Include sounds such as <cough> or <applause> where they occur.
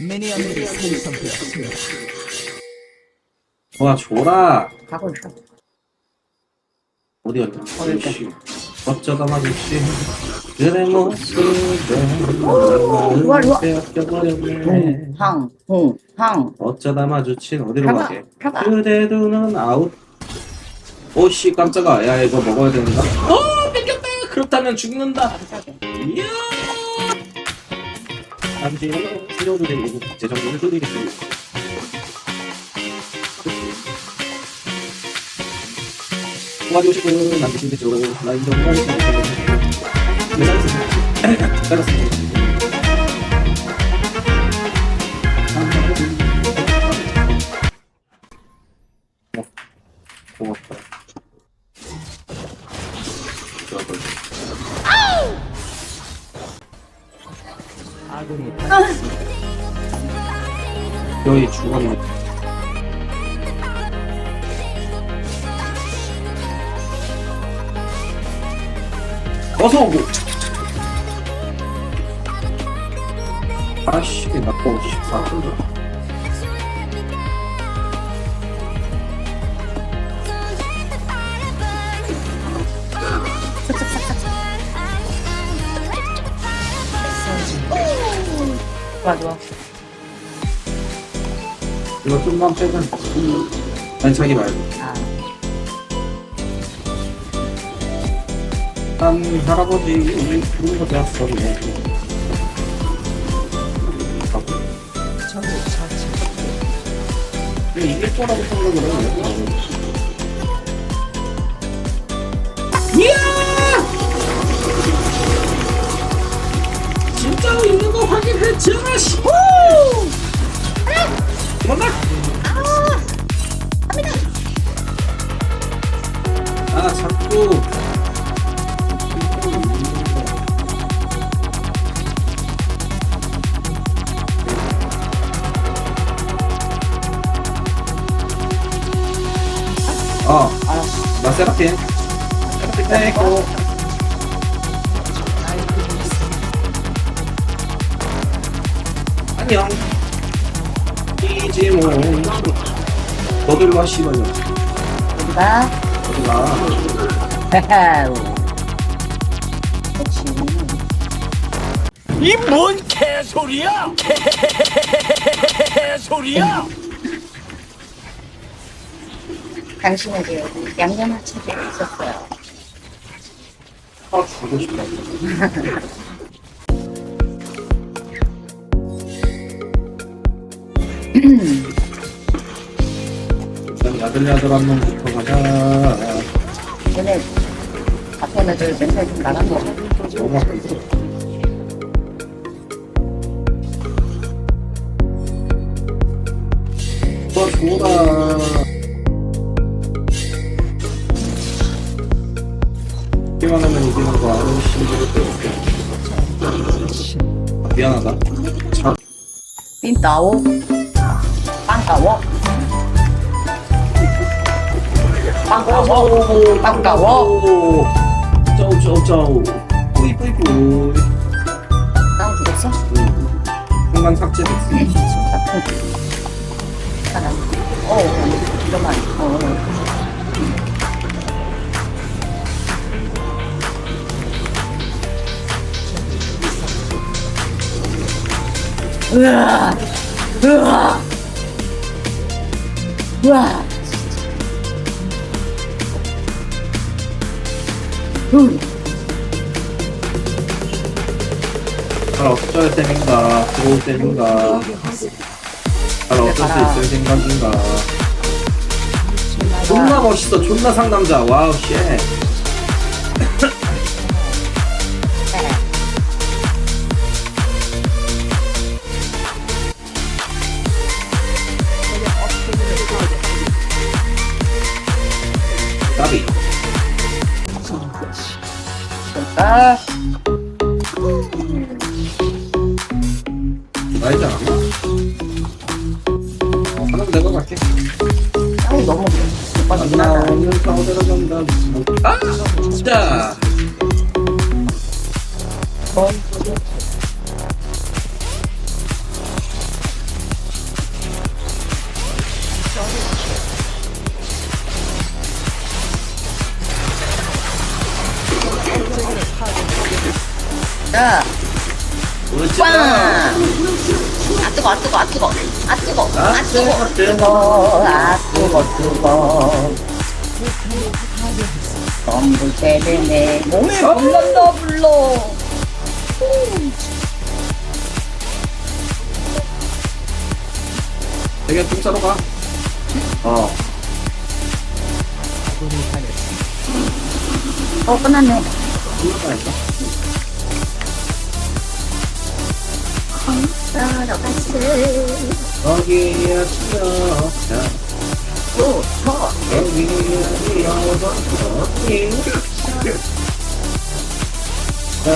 미니언들이 생성되었습니다. 와 줘라 가고 있어. 어디 어디 어디 어쩌다 마주치 그래 모습에 우와, 우와. 빼앗겨버렸네 항, 홍, 항. 어쩌다 마주친 어디로 가봐, 가게? 가봐. 그대도 넌 아웃. 오씨 깜짝아. 야 이거 먹어야 되는가? 어 뺏겼다. 그렇다면 죽는다. 이야 잠시만요 살려드리고 재정비를 드리겠습니다. 도와주고 싶은 남기신 대죠 나 인정 도와주시면 네 잘했습니다. 잘했습니다 <clears throat> 아군이. 여기 죽었네 어서 오고 아씨 나또 14분 좋아. 이거 좀만 빼면 자기 말고 아, 한 할아버지 우리 부른 거 처치. 이거 이길 거라고 생각을 해요 진짜로 있는 거 확인했지 씨. 뭔가? 아 자꾸 어, 알았어. 나 세라핀. 세라핀 고 안녕. 이지몬. 너들 와 씨발려. 어디가? 어디가? 헤헤우. 그렇지. 이 뭔 개소리야? 개소리야? 당신에게 양념을 찾고 있었어요. 아 주고 싶다. <laughs> 일단 야들야들한 놈부터 가자. 얘네 앞에 애들 멘탈 좀 나간 거. 너무 아프다. 와 좋다. 이기만 하면 이기는 거 아는 신기를 때 미안하다. 자, 빈따오. 빵따워. 빵따워. 빵따워. 짜오 짜오 짜오. 뿌이 뿌이 뿌이. 따오 죽었어? 순간 삭제됐어. 하나. 어. 어, 어. 으아! 으아! 으아! 음. 잘 어쩔 때인가? 들어올 때인가? 잘 어쩔 수 있을 생각인가? 존나 멋있어. 존나 상남자. 와우 쉣 아, 나이지? 어, 하나 내가 갈게 아우 너무 안 예뻐지긴 하다. 나오는 사오대로 간다 아 진짜 어, 꽝! 마. 아 뜨거, 아 뜨거, 아 뜨거, 아 뜨거, 아, 아 뜨거, 뜨거, 뜨거, 아 뜨거, 뜨거. 전부 때문에 몸을 불난다 불러. 되게 좀 싸러 가. 어. 어 끝났네. 올라가니까. 따라 갔어. 거기야 뛰어자. 오, 저. 거기야 뛰어서 거기. 자,